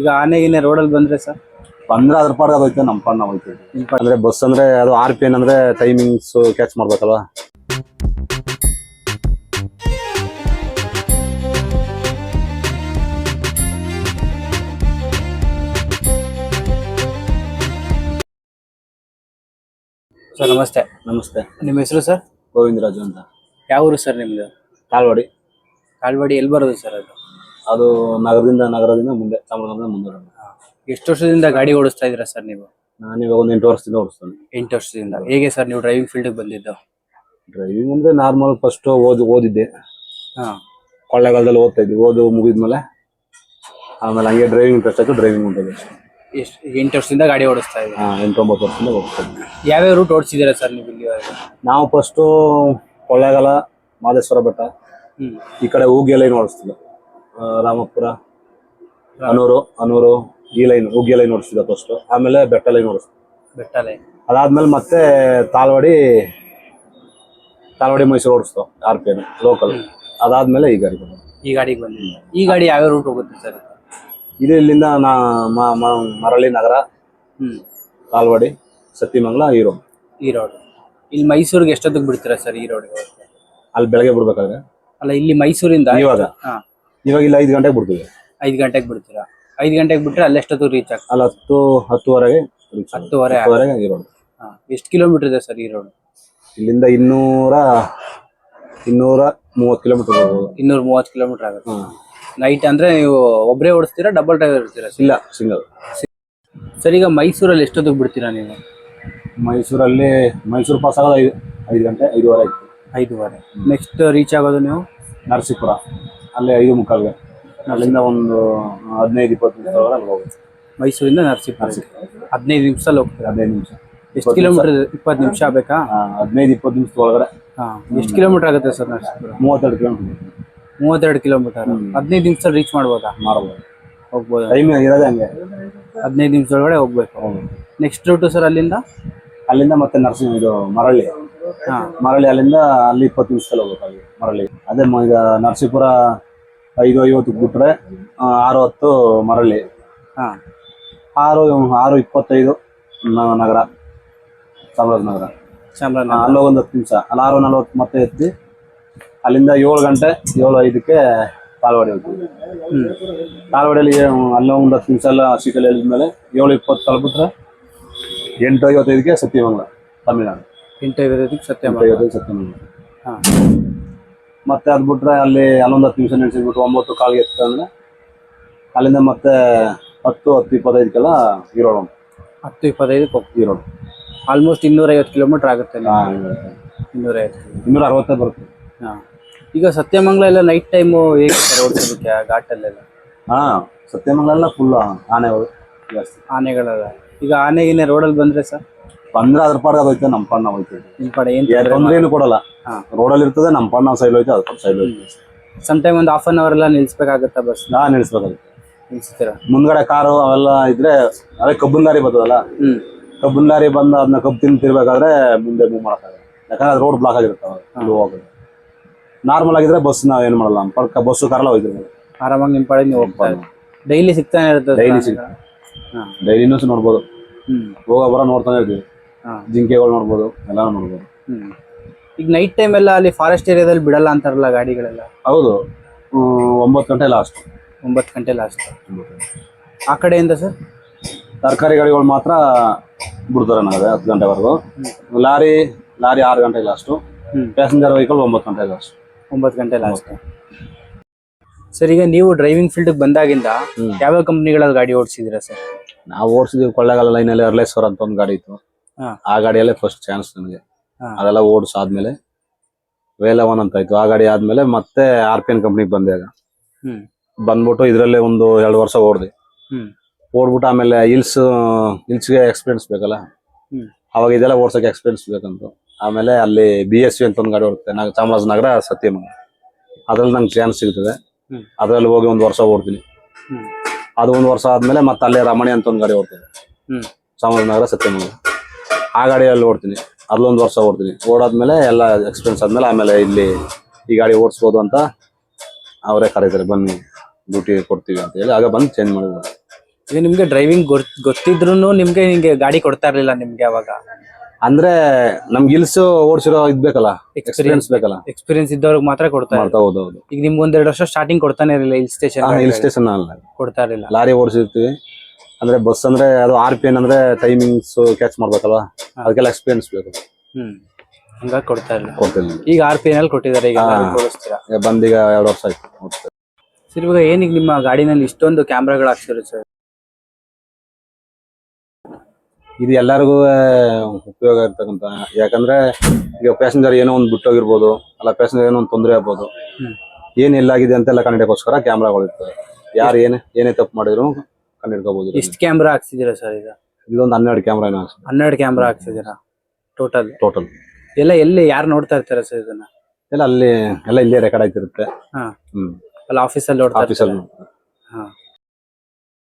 ಈಗ ಆನೆ ಗೀನೆ ರೋಡಲ್ಲಿ ಬಂದ್ರೆ ಸರ್? ಬಂದ್ರೆ ಅದ್ರ ಪಾಡ್ಗೆ ಅದು ಹೋಯ್ತು. ನಮ್ಮ ಪಾಡ್ ನಾವು ಹೋಯ್ತೀವಿ ಅಂದ್ರೆ ಬಸ್ ಅಂದ್ರೆ ಅದು ಆರ್ ಪಿ ಎನ್ ಅಂದ್ರೆ ಟೈಮಿಂಗ್ಸ್ ಕ್ಯಾಚ್ ಮಾಡ್ಬೇಕಲ್ವಾ? ಸರ್ ನಮಸ್ತೆ. ನಮಸ್ತೆ. ನಿಮ್ಮ ಹೆಸರು ಸರ್? ಗೋವಿಂದರಾಜು ಅಂತ. ಯಾವ ಊರು ಸರ್ ನಿಮ್ದು? ಕಾಲ್ವಾಡಿ. ಕಾಲ್ವಾಡಿ ಎಲ್ಲಿ ಬರೋದು ಸರ್ ಅದು? ಅದು ನಗರದಿಂದ ನಗರದಿಂದ ಮುಂದೆ ಚಾಮರಾಜನಗರ ಮುಂದೆ ಎಷ್ಟು ವರ್ಷದಿಂದ ಗಾಡಿ ಓಡಿಸ್ತಾ ಇದ್ದೀರಾ ಸರ್ ನೀವು? ನಾನು ಇವಾಗ ಒಂದು ಎಂಟು ವರ್ಷದಿಂದ ಓಡಿಸ್ತೇನೆ. ಎಂಟು ವರ್ಷದಿಂದ. ಹೇಗೆ ಸರ್ ನೀವು ಡ್ರೈವಿಂಗ್ ಫೀಲ್ಡಿಗೆ ಬಂದಿದ್ದು? ಡ್ರೈವಿಂಗ್ ಅಂದ್ರೆ ನಾರ್ಮಲ್ ಫಸ್ಟ್ ಓದ್ ಓದಿದ್ದೆ. ಕೊಳ್ಳೆಗಾಲದಲ್ಲಿ ಓದ್ತಾ ಇದ್ವಿ ಓದು ಮುಗಿದ್ಮೇಲೆ ಆಮೇಲೆ ಹಂಗೆ ಡ್ರೈವಿಂಗ್ ಇಂಟ್ರೆಸ್ಟ್ ಆಯ್ತು ಡ್ರೈವಿಂಗ್ ಉಂಟು. ಎಷ್ಟು ಎಂಟು ವರ್ಷದಿಂದ ಗಾಡಿ ಓಡಿಸ್ತಾ ಇದ್ದೀವಿ ಹಾಂ ಎಂಟು ಒಂಬತ್ತು ವರ್ಷದಿಂದ ಹೋಗ್ತಾ ಇದ್ವಿ ಯಾವ್ಯಾವ ರೂಟ್ ಓಡಿಸಿದ್ದೀರಾ ಸರ್ ನೀವು ಇಲ್ಲಿ ನಾವು ಫಸ್ಟು ಕೊಳ್ಳೆಗಾಲ ಮಾದೇಶ್ವರ ಬೆಟ್ಟ. ಈ ಕಡೆ ಹೋಗಿ ಎಲ್ಲ ಏನು ಓಡಿಸ್ತಿಲ್ಲ ರಾಮಪುರ. ಅನೂರು ಅನೂರು ಈ ಲೈನ್ ಉಗ್ಗಿ ಲೈನ್ ಓಡಿಸಿದ ಫಸ್ಟ್ ಆಮೇಲೆ ಬೆಟ್ಟ ಲೈನ್ ಓಡಿಸ್ತಿದ್ದೆ ಲೈನ್. ಅದಾದ್ಮೇಲೆ ಮತ್ತೆ ತಾಲ್ವಾಡಿ ತಾಲ್ವಾಡಿ ಮೈಸೂರು ಓಡಿಸ್ತು ಆರ್ ಪಿ ಎನ್ ಲೋಕಲ್ ಅದಾದ್ಮೇಲೆ ಈ ಗಾಡಿ ಬಂದ. ಈ ಗಾಡಿಗೆ ಬಂದಿಲ್ಲ ಈ ಗಾಡಿ ಯಾವ ರೂಟ್ ಹೋಗುತ್ತೆ ಸರ್? ಇದು ಇಲ್ಲಿಂದ ನಾ ಮ- ಮ- ಮರಳಿ ನಗರ ಹ್ಮ್. ತಾಲ್ವಾಡಿ ಸತ್ಯಮಂಗಲ ಈ ರೋಡ್ ಈ ರೋಡ್ ಇಲ್ಲಿ ಮೈಸೂರಿಗೆ ಎಷ್ಟೊತ್ತಿಗೆ ಬಿಡ್ತೀರಾ ಸರ್ ಈ ರೋಡ್ಗೆ ಅಲ್ಲಿ ಬೆಳಗ್ಗೆ ಬಿಡ್ಬೇಕಾದ್ರೆ? ಅಲ್ಲ ಇಲ್ಲಿ ಮೈಸೂರಿಂದ ಇವಾಗ. ಹಾ. ಇವಾಗ ಇಲ್ಲ ಐದು ಗಂಟೆಗೆ ಬಿಡ್ತೀವಿ ಐದು ಗಂಟೆಗೆ ಬಿಡ್ತೀರಾ? ಐದು ಗಂಟೆಗೆ ಬಿಟ್ರೆ ಅಲ್ಲಿ ಎಷ್ಟೊತ್ತು ರೀಚ್ ಆಗ್ತದೆ? ಅಲ್ಲಿ ಹತ್ತು ಹತ್ತುವರೆಗೆ reach ಆಗುತ್ತೆ. ಹತ್ತುವರೆ ಹತ್ತುವರೆಗೆ ಹಾ ಎಷ್ಟು ಕಿಲೋಮೀಟರ್ ಇದೆ ಸರ್ ಈ ರೋಡ್ ಇಲ್ಲಿಂದ ಇನ್ನೂರ ಇನ್ನೂರ ಮೂವತ್ತು ಕಿಲೋಮೀಟರ್ ಬರ್ಬೋದು ಇನ್ನೂರ ಮೂವತ್ತು ಕಿಲೋಮೀಟರ್ ಆಗುತ್ತೆ. ಹ್ಮ್. ನೈಟ್ ಅಂದ್ರೆ ನೀವು ಒಬ್ಬರೇ ಓಡಿಸ್ತೀರಾ ಡಬಲ್ ಡ್ರೈವರ್ ಇರ್ತೀರಾ ಇಲ್ಲ ಸಿಂಗಲ್ ಸರ್ ಈಗ ಮೈಸೂರಲ್ಲಿ ಎಷ್ಟೊತ್ತಿಗೆ ಬಿಡ್ತೀರಾ ನೀವು? ಮೈಸೂರಲ್ಲಿ ಮೈಸೂರು ಪಾಸ್ ಆಗೋದು ಐದು ಐದು ಗಂಟೆ ಐದುವರೆ ಆಯ್ತು. ಐದುವರೆ. ನೆಕ್ಸ್ಟ್ ರೀಚ್ ಆಗೋದು ನೀವು? ನರಸೀಪುರ. ಅಲ್ಲಿ ಐದು ಮುಕ್ಕಾಲ್ಗೆ. ಅಲ್ಲಿಂದ ಒಂದು ಹದಿನೈದು ಇಪ್ಪತ್ತು ನಿಮಿಷ ಒಳಗೆ ಅಲ್ಲಿ ಹೋಗುತ್ತೆ. ಮೈಸೂರಿಂದ ನರಸೀಪುರ ಹದಿನೈದು ನಿಮಿಷದಲ್ಲಿ ಹೋಗ್ತೀರಾ? ಹದಿನೈದು ನಿಮಿಷ. ಎಷ್ಟು ಕಿಲೋಮೀಟರ್ ಇಪ್ಪತ್ತು ನಿಮಿಷ ಬೇಕಾ ಹದಿನೈದು ಇಪ್ಪತ್ತು ನಿಮಿಷದ ಒಳಗಡೆ. ಹಾ ಎಷ್ಟು ಕಿಲೋಮೀಟರ್ ಆಗುತ್ತೆ ಸರ್ ನರಸೀಪುರ? ಮೂವತ್ತೆರಡು ಕಿಲೋಮೀಟರ್. ಮೂವತ್ತೆರಡು ಕಿಲೋಮೀಟರ್. ಹದಿನೈದು ನಿಮಿಷದಲ್ಲಿ ರೀಚ್ ಮಾಡ್ಬೋದಾ? ಮಾಡ್ಬೋದು. ಹೋಗ್ಬೋದು. ಟೈಮ್ ಇರೋದೇ ಹಂಗೆ. ಹದಿನೈದು ನಿಮಿಷದೊಳಗಡೆ ಹೋಗ್ಬೇಕು. ನೆಕ್ಸ್ಟ್ ರೂಟು ಸರ್ ಅಲ್ಲಿಂದ? ಅಲ್ಲಿಂದ ಮತ್ತೆ ನರಸಿಂಹ ಇದು ಮರಳಿ. ಹಾ. ಮರಳಿ ಅಲ್ಲಿಂದ ಅಲ್ಲಿ ಇಪ್ಪತ್ತು ನಿಮಿಷದಲ್ಲಿ ಹೋಗ್ಬೇಕಾಗಿ ಮರಳಿ. ಅದೇ ಮ- ಈಗ ನರಸೀಪುರ ಐದು ಐವತ್ತು ಬಿಟ್ರೆ ಆರು ಹತ್ತು ಮರಳಿ ಹಾ. ಆರು ಆರು ಇಪ್ಪತ್ತೈದು ನ- ನಗರ ಚಾಮರಾಜನಗರ. ಚಾಮರಾಜನಗರ. ಅಲ್ಲಿ ಒಂದು ಹತ್ತು ನಿಮಿಷ. ಅಲ್ಲಿ ಆರು ನಲ್ವತ್ತು ಮತ್ತೆ ಎತ್ತಿ ಅಲ್ಲಿಂದ ಏಳು ಗಂಟೆ ಏಳು ಐದಕ್ಕೆ ಕಾಲ್ವಾಡಿ ಹೋಗ್ತೀವಿ. ಹ್ಮ್. ಕಾಲ್ವಾಡಿಯಲ್ಲಿ ಅಲ್ಲೇ ಒಂದು ಹತ್ತು ನಿಮಿಷ ಎಲ್ಲ ಸೀಟಲ್ಲಿ ಹೇಳಿದ್ಮೇಲೆ ಏಳು ಇಪ್ಪತ್ತು ತಲುಪಿಟ್ರೆ ಎಂಟು ಐವತ್ತೈದಕ್ಕೆ ಸತ್ಯಮಂಗಲ ತಮಿಳ್ನಾಡು. ಎಂಟು ಐವತ್ತೈದಕ್ಕೆ ಸತ್ಯ ಎಂಟು ಐವತ್ತೈದು ಸತ್ಯಮಂಗಲ. ಹಾ. ಮತ್ತೆ ಅದು ಬಿಟ್ರೆ ಅಲ್ಲಿ ಅಲ್ಲೊಂದು ಹತ್ತು ನಿಮಿಷ ನಿಲ್ಸಿಬಿಟ್ಟು ಒಂಬತ್ತು ಕಾಲಿಗೆ ಎತ್ತಂದ್ರೆ ಅಲ್ಲಿಂದ ಮತ್ತೆ ಹತ್ತು ಹತ್ತು ಇಪ್ಪತ್ತೈದಕ್ಕೆಲ್ಲ ಈರೋಡು. ಹತ್ತು ಇಪ್ಪತ್ತೈದಕ್ಕೆ ಹೋಗ್ತೀವಿ ಈರೋಡು. ಆಲ್ಮೋಸ್ಟ್ ಇನ್ನೂರೈವತ್ತು ಕಿಲೋಮೀಟರ್ ಆಗುತ್ತೆ ಇನ್ನೂರೈವತ್ತು. ಇನ್ನೂರ ಅರವತ್ತೇ ಬರುತ್ತೆ. ಹಾಂ. ಈಗ ಸತ್ಯಮಂಗಲ ಎಲ್ಲ ನೈಟ್ ಟೈಮು ಹೇಗೆ ಸರ್ ಓಡಿಸೋದಕ್ಕೆ ಆ ಘಾಟಲ್ಲೆಲ್ಲ? ಹಾ ಸತ್ಯಮಂಗಲ ಎಲ್ಲ ಫುಲ್ ಆನೆಗಳು ಜಾಸ್ತಿ. ಆನೆಗಳೆಲ್ಲ. ಈಗ ಆನೆಗಿನ ರೋಡಲ್ಲಿ ಬಂದ್ರೆ ಸರ್? ಬಂದ್ರೆ ಅದ್ರ ಪಾಡ್ ಅದು ಹೋಯ್ತದೆ ನಮ್ಮ ಪಣ್ಣ ನಾವು ಹೋಯ್ತೀವಿ ಕಡೆ ಏನು ಯಾರು ತೊಂದ್ರೆ ಏನು ಕೊಡಲ್ಲ. ರೋಡ್ ರೋಡಲ್ಲಿ ಇರ್ತದೆ ನಮ್ಮ ಪಣ್ಣ ಸೈಲ್ ಸೈಡ್ ಹೋಯ್ತು ಅದ್ರ ಪಾಡ್ ಸೈಡ್ ಹೋಯ್ತು ಸಮ್ ಟೈಮ್ ಒಂದು ಹಾಫ್ ಅನ್ ಅವರ್ ಎಲ್ಲ ನಿಲ್ಸ್ಬೇಕಾಗತ್ತಾ ಬಸ್ ನಾ ನಿಲ್ಸ್ಬೇಕಾಗುತ್ತೆ. ನಿಲ್ಸ್ತೀರಾ? ಮುಂದ್ಗಡೆ ಕಾರು ಅವೆಲ್ಲ ಇದ್ರೆ ಅದೇ ಕಬ್ಬನ್ ದಾರಿ ಬರ್ತದಲ್ಲ? ಕಬ್ಬನ್ ದಾರಿ ಬಂದು ಅದನ್ನ ಕಬ್ಬು ತಿಂದು ತಿರ್ಬೇಕಾದ್ರೆ ಮುಂದೆ ಮೂವ್ ಮಾಡೋಕ್ಕಾಗಲ್ಲ. ಯಾಕಂದ್ರೆ ರೋಡ್ ಬ್ಲಾಕ್ ಆಗಿರುತ್ತೆ ಅವಾಗ ಅಲ್ಲಿ ಹೋಗೋದು. ನಾರ್ಮಲ್ ಆಗಿದ್ರೆ ಬಸ್ ನಾವ್ ಏನ್ ಮಾಡಲ್ಲ ಪಕ್ಕ ಬಸ್ಸು ಕಾರಲ್ಲ ಹೋಯ್ತಿರ್ಬೋದು. ಆರಾಮಾಗಿ ನಿಮ್ಮ ಪಡೆ ನೀವು ಹೋಗ್ತಾ ಡೈಲಿ ಸಿಗ್ತಾನೆ ಇರ್ತದೆ ಡೈಲಿ ಸಿಗ್ತದೆ. ಡೈಲಿನೂ ನೋಡ್ಬೋದು. ಹ್ಮ್. ಹೋಗ ಬರೋ ನೋಡ್ತಾನೆ ಇರ್ತೀವಿ. ಜಿಂಕೆಗಳು ನೋಡ್ಬೋದು ಎಲ್ಲ ನೋಡ್ಬೋದು. ಹ್ಮ್. ಈಗ ನೈಟ್ ಟೈಮ್ ಎಲ್ಲ ಅಲ್ಲಿ ಫಾರೆಸ್ಟ್ ಏರಿಯಾದಲ್ಲಿ ಬಿಡಲ್ಲ ಅಂತಾರಲ್ಲ ಗಾಡಿಗಳೆಲ್ಲ? ಹೌದು. ಹ್ಮ್, ಒಂಬತ್ತು ಗಂಟೆ ಲಾಸ್ಟ್ ಒಂಬತ್ತು ಗಂಟೆ ಲಾಸ್ಟ್ ಆ ಕಡೆಯಿಂದ ಸರ್ ತರಕಾರಿ ಗಾಡಿಗಳು ಮಾತ್ರ ಬಿಡ್ತಾರೆ ನನಗೆ ಹತ್ತು ಗಂಟೆವರೆಗೂ. ಲಾರಿ ಲಾರಿ ಆರು ಗಂಟೆ ಲಾಸ್ಟು ಹ್ಮ್. ಪ್ಯಾಸೆಂಜರ್ ವೆಹಿಕಲ್ ಒಂಬತ್ತು ಗಂಟೆ ಲಾಸ್ಟ್ ಒಂಬತ್ತು ಗಂಟೆ ಲಾಸ್ಟ್ ಸರ್ ಈಗ ನೀವು ಡ್ರೈವಿಂಗ್ ಫೀಲ್ಡ್ ಬಂದಾಗಿಂದ ಯಾವ ಕಂಪ್ನಿಗಳಲ್ಲಿ ಗಾಡಿ ಓಡಿಸಿದಿರಾ ಸರ್ ನಾವು ಓಡಿಸಿದ್ವಿ ಕೊಳ್ಳೇಗಾಲ ಲೈನಲ್ಲಿ ಅರ್ಲೇಶ್ವರ ಅಂತ ಒಂದು ಗಾಡಿ ಇತ್ತು. ಆ ಗಾಡಿಯಲ್ಲೇ ಫಸ್ಟ್ ಚಾನ್ಸ್ ನನಗೆ ಅದೆಲ್ಲ ಓಡ್ಸ್ ಓಡಿಸಾದ್ಮೇಲೆ ವೇಲವನ್ ಅಂತ ಆಯ್ತು. ಆ ಗಾಡಿ ಆದ್ಮೇಲೆ ಮತ್ತೆ ಆರ್ ಪಿ ಎನ್ ಕಂಪ್ನಿಗೆ ಬಂದೆ ಆಗ ಬಂದ್ಬಿಟ್ಟು ಇದರಲ್ಲೇ ಒಂದು ಎರಡು ವರ್ಷ ಓಡಿದೆ. ಓಡ್ಬಿಟ್ಟು ಆಮೇಲೆ ಹಿಲ್ಸ್ಗೆ ಎಕ್ಸ್ಪೀರಿಯನ್ಸ್ ಬೇಕಲ್ಲ? ಅವಾಗ ಇದೆಲ್ಲ ಓಡ್ಸೋಕೆ ಎಕ್ಸ್ಪೀರಿಯನ್ಸ್ ಬೇಕಂತ. ಆಮೇಲೆ ಅಲ್ಲಿ ಬಿ ಎಸ್ ಸಿ ಅಂತ ಒಂದು ಗಾಡಿ ಓಡುತ್ತೆ. ನಾಗ ಚಾಮರಾಜನಗರ ಸತ್ಯಮ. ಅದ್ರಲ್ಲಿ ನಂಗೆ ಚಾನ್ಸ್ ಸಿಗ್ತದೆ. ಅದ್ರಲ್ಲಿ ಹೋಗಿ ಒಂದು ವರ್ಷ ಓಡ್ತೀನಿ. ಅದು ಒಂದು ವರ್ಷ ಆದ್ಮೇಲೆ ಮತ್ತೆ ಅಲ್ಲೇ ರಮಣಿ ಅಂತ ಒಂದು ಗಾಡಿ ಓಡ್ತದೆ. ಚಾಮರಾಜನಗರ ಸತ್ಯಮಂಗಲ ಆ ಗಾಡಿಯಲ್ಲಿ ಓಡ್ತೀನಿ. ಅಲ್ಲೊಂದು ವರ್ಷ ಓಡ್ತೀನಿ. ಓಡಾದ್ಮೇಲೆ ಎಲ್ಲ ಎಕ್ಸ್ಪೀರಿಯನ್ಸ್ ಆದ್ಮೇಲೆ ಆಮೇಲೆ ಇಲ್ಲಿ ಈ ಗಾಡಿ ಓಡಿಸ್ಬೋದು ಅಂತ ಅವರೇ ಕರೀತಾರೆ ಬನ್ನಿ ಡ್ಯೂಟಿ ಕೊಡ್ತೀವಿ ಅಂತ ಹೇಳಿ. ಆಗ ಬಂದು ಚೇಂಜ್ ಮಾಡಿದ್ರು. ಈಗ ನಿಮ್ಗೆ ಡ್ರೈವಿಂಗ್ ಗೊತ್ತಿದ್ರು ನಿಮ್ಗೆ ಹಿಂಗೆ ಗಾಡಿ ಕೊಡ್ತಾ ಇರಲಿಲ್ಲ ನಿಮ್ಗೆ ಅವಾಗ? ಅಂದ್ರೆ ನಮ್ಗೆ ಇಲ್ಸ್ ಓಡಿಸಿರೋ ಇದ್ ಬೇಕಲ್ಲ? ಎಕ್ಸ್ಪೀರಿಯನ್ಸ್ ಬೇಕಲ್ಲ? ಎಕ್ಸ್ಪೀರಿಯನ್ಸ್ ಇದ್ದವ್ರಿಗೆ ಮಾತ್ರ ಕೊಡ್ತಾ ಇದ್ರು ಮಾಡ್ತಾ ಹೌದು ಹೌದು ಈಗ ನಿಮ್ಗೆ ಒಂದೆರಡು ವರ್ಷ ಸ್ಟಾರ್ಟಿಂಗ್ ಕೊಡ್ತಾನೆ ಇರಲಿಲ್ಲ ಹಿಲ್ ಸ್ಟೇಷನ್ ಹಿಲ್ ಸ್ಟೇಷನ್ ಅಲ್ಲ. ಕೊಡ್ತಾ ಇರಲಿಲ್ಲ. ಲಾರಿ ಓಡಿಸಿರ್ತೀವಿ. ಅಂದ್ರೆ ಬಸ್ ಅಂದ್ರೆ ಅದು ಆರ್ ಪಿ ಎನ್ ಅಂದ್ರೆ ಟೈಮಿಂಗ್ಸ್ ಕ್ಯಾಚ್ ಮಾಡ್ಬೇಕಲ್ವಾ? ಅದಕ್ಕೆಲ್ಲ ಎಕ್ಸ್ಪೀರಿಯನ್ಸ್ ಬೇಕು. ಹ್ಮ್. ಹಂಗಾಗಿ ಕೊಡ್ತಾ ಇಲ್ಲ. ಈಗ ಆರ್ ಪಿ ಎನ್ ಕೊಟ್ಟಿದ್ದಾರೆ ಈಗ ಹಾ. ಎಲ್ಲರಿಗೂ ತೋರಿಸ್ತೀರಾ? ಈಗ ಬಂದೀಗ ಎರಡು ವರ್ಷ ಆಯ್ತು ಸರ್ ಇವಾಗ ಏನೀಗ ನಿಮ್ಮ ಗಾಡಿನಲ್ಲಿ ಇಷ್ಟೊಂದು ಕ್ಯಾಮ್ರಾಗಳು ಹಾಕ್ಸಿರುತ್ತೆ ಸರ್? ಇದು ಎಲ್ಲರಿಗೂ ಉಪಯೋಗ ಇರ್ತಕ್ಕಂತ ಯಾಕಂದ್ರೆ ಈಗ ಪ್ಯಾಸೆಂಜರ್ ಏನೋ ಒಂದು ಬಿಟ್ಟೋಗಿರ್ಬೋದು ಅಲ್ಲ ಪ್ಯಾಸೆಂಜರ್ ಏನೋ ಒಂದು ತೊಂದರೆ ಆಗ್ಬೋದು. ಹ್ಮ್. ಏನ್ ಎಲ್ಲಾಗಿದೆ ಅಂತೆಲ್ಲ ಕನ್ನಡಕ್ಕೋಸ್ಕರ ಕ್ಯಾಮ್ರಾಗಳು ಇರ್ತವೆ. ಯಾರು ಏನೇ ಏನೇ ತಪ್ಪು ಮಾಡಿದ್ರು ಕಂಡಿಡ್ಕೋಬಹುದು ಎಷ್ಟು ಕ್ಯಾಮ್ರಾ ಹಾಕ್ಸಿದೀರಾ ಸರ್ ಈಗ? ಇದೊಂದು ಹನ್ನೆರಡು ಕ್ಯಾಮ್ರಾ ಏನೋ ಹನ್ನೆರಡು ಕ್ಯಾಮ್ರಾ ಹಾಕ್ಸಿದೀರಾ ಟೋಟಲ್? ಟೋಟಲ್ ಎಲ್ಲ ಎಲ್ಲಿ ಯಾರು ನೋಡ್ತಾ ಇರ್ತಾರೆ ಸರ್ ಇದನ್ನ? ಎಲ್ಲ ಅಲ್ಲಿ ಎಲ್ಲ ಇಲ್ಲೇ ರೆಕಾರ್ಡ್ ಆಯ್ತಿರುತ್ತೆ. ಹಾ. ಹ್ಮ್. ಅಲ್ಲಿ ಆಫೀಸಲ್ಲಿ ನೋಡ್ತಾ ಆಫೀಸಲ್ಲಿ ಹಾ.